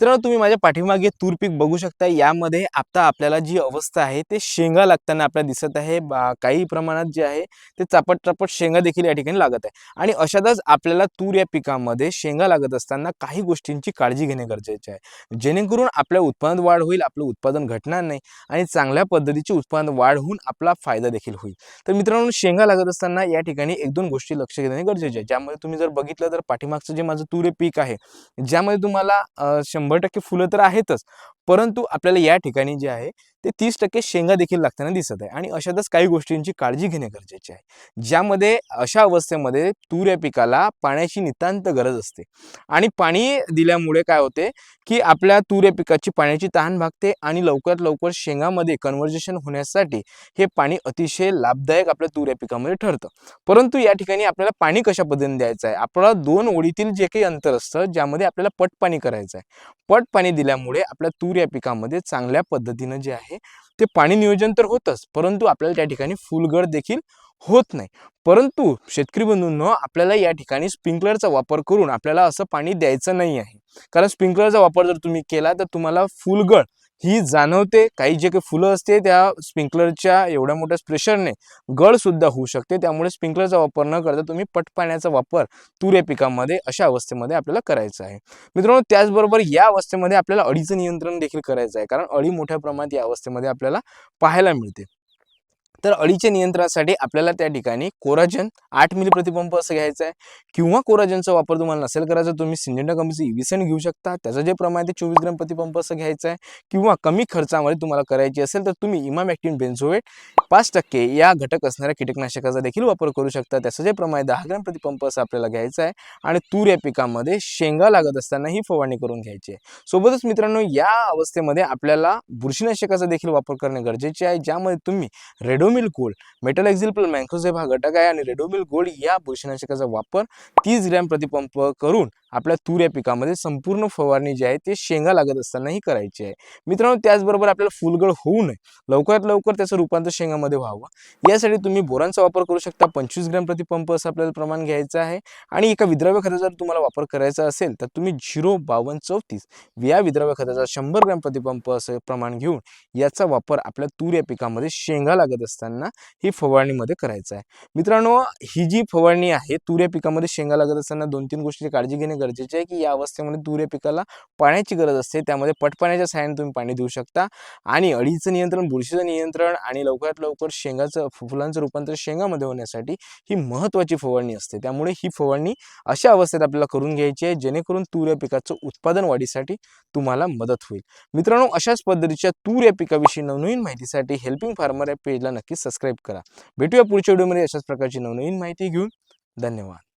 मित्रांनो तुम्ही माझ्या पाठीमागे तूर पीक बघू शकता. यामध्ये आता आपल्याला जी अवस्था आहे ते शेंगा लागताना आपल्याला दिसत आहे. बा- काही प्रमाणात जे आहे ते चापट चापट शेंगा देखील या ठिकाणी लागत आहे. आणि अशातच आपल्याला तूर या पिकामध्ये शेंगा लागत असताना काही गोष्टींची काळजी घेणे गरजेचे आहे. जेणेकरून आपल्या उत्पादनात वाढ होईल आपलं उत्पादन घटणार नाही आणि चांगल्या पद्धतीचे उत्पादन वाढ होऊन आपला फायदा देखील होईल. तर मित्रांनो शेंगा लागत असताना या ठिकाणी एक दोन गोष्टी लक्ष घेणे गरजेचे आहे. ज्यामध्ये तुम्ही जर बघितलं तर पाठीमागचं जे माझं तूर हे पीक आहे ज्यामध्ये तुम्हाला शंभर शंभर टक्के फुलं तर आहेतच. परंतु आपल्याला या ठिकाणी जे आहे ते तीस टक्के शेंगा देखील लागताना दिसत आहे. आणि अशातच काही गोष्टींची काळजी घेणे गरजेचे आहे. ज्यामध्ये अशा अवस्थेमध्ये तूर या पिकाला पाण्याची नितांत गरज असते. आणि पाणी दिल्यामुळे काय होते की आपल्या तूर या पिकाची पाण्याची तहान भागते आणि लवकरात लवकर शेंगामध्ये कन्व्हर्जेशन होण्यासाठी हे पाणी अतिशय लाभदायक आपल्या तूर या पिकामध्ये ठरतं. परंतु या ठिकाणी आपल्याला पाणी कशा पद्धतीने द्यायचं आहे? आपल्याला दोन ओळीतील जे काही अंतर असतं ज्यामध्ये आपल्याला पट पाणी करायचं आहे. पट पाणी दिल्यामुळे आपल्या तूर या पिकामध्ये चांगल्या पद्धतीनं जे आहे ते पाणी नियोजन तर होतंच परंतु आपल्याला त्या ठिकाणी फुलगड देखील होत नाही. परंतु शेतकरी बंधूंनो आपल्याला या ठिकाणी स्प्रिंकलरचा वापर करून आपल्याला असं पाणी द्यायचं नाही आहे. कारण स्प्रिंकलरचा वापर जर तुम्ही केला तर तुम्हाला फुलगळ ही जाणवते. काही जे काही फुलं असते त्या स्प्रिंकलरच्या एवढ्या मोठ्या प्रेशरने गळसुद्धा होऊ शकते. त्यामुळे स्प्रिंकलरचा वापर न करता तुम्ही पट पाण्याचा वापर तूर या पिकामध्ये अशा अवस्थेमध्ये आपल्याला करायचा आहे. मित्रांनो त्याचबरोबर या अवस्थेमध्ये आपल्याला अळीचं नियंत्रण देखील करायचं आहे. कारण अळी मोठ्या प्रमाणात या अवस्थेमध्ये आपल्याला पाहायला मिळते. तर अळीच्या नियंत्रणासाठी आपल्याला त्या ठिकाणी कोराजन आठ मिली प्रतिपंप असं घ्यायचं आहे. किंवा कोराजनचा वापर तुम्हाला नसेल करायचा तुम्ही सिंजेंडा कंपनीचं इव्हिसन घेऊ शकता. त्याचं जे प्रमाण आहे ते चोवीस ग्रॅम प्रतिपंप असं घ्यायचं आहे. किंवा कमी खर्चामध्ये तुम्हाला करायची असेल तर तुम्ही इमामॅक्टिन बेन्झोवेट पाच टक्के या घटक असणाऱ्या कीटकनाशकाचा देखील वापर करू शकता. त्याचं जे प्रमाण आहे दहा ग्राम प्रतिपंप असं आपल्याला घ्यायचं आहे. आणि तूर या पिकामध्ये शेंगा लागत असताना ही फवारणी करून घ्यायची आहे. सोबतच मित्रांनो या अवस्थेमध्ये आपल्याला बुरशीनाशकाचा देखील वापर करणे गरजेचे आहे. ज्यामध्ये तुम्ही रेडो Ridomil gold metalaxyl mancozeb हा घटक आहे आणि रेडोमिल गोल्ड या बुरशीनाशकाचा वापर तीस ग्रॅम प्रतिपंप करून आपल्या तूर या पिकामध्ये संपूर्ण फवारणी जी आहे ते शेंगा लागत असतानाही करायची आहे. मित्रांनो त्याचबरोबर आपल्याला फुलगळ होऊ नये. लवकरात लवकर त्याचं रूपांतर शेंगामध्ये व्हावं. यासाठी तुम्ही बोरांचा वापर करू शकता. पंचवीस ग्रॅम प्रतिपंप असं आपल्याला प्रमाण घ्यायचं आहे. आणि एका विद्राव्य खताचा जर तुम्हाला वापर करायचा असेल तर तुम्ही झिरो बावन्न चौतीस या विद्राव्य खताचा शंभर ग्रॅम प्रतिपंप असं प्रमाण घेऊन याचा वापर आपल्या तूर या पिकामध्ये शेंगा लागत असताना ही फवारणीमध्ये करायचा आहे. मित्रांनो ही जी फवारणी आहे तूर या पिकामध्ये शेंगा लागत असताना दोन तीन गोष्टीची काळजी घेणे गरजेचे आहे की या अवस्थेमध्ये तूर या पिकाला पाण्याची गरज असते. त्यामध्ये पटपाण्याच्या सहाय्याने तुम्ही पाणी देऊ शकता. आणि अळीचं नियंत्रण बुरशीचं नियंत्रण आणि लवकरात लवकर शेंगाचं फुलांचं रूपांतर शेंगामध्ये होण्यासाठी ही महत्त्वाची फवारणी असते. त्यामुळे ही फवारणी अशा अवस्थेत आपल्याला करून घ्यायची आहे जेणेकरून तूर या पिकाचं उत्पादन वाढीसाठी तुम्हाला मदत होईल. मित्रांनो अशाच पद्धतीच्या तूर या पिकाविषयी नवनवीन माहितीसाठी हेल्पिंग फार्मर या पेजला नक्की सबस्क्राईब करा. भेटूया पुढच्या व्हिडिओमध्ये अशाच प्रकारची नवनवीन माहिती घेऊन. धन्यवाद.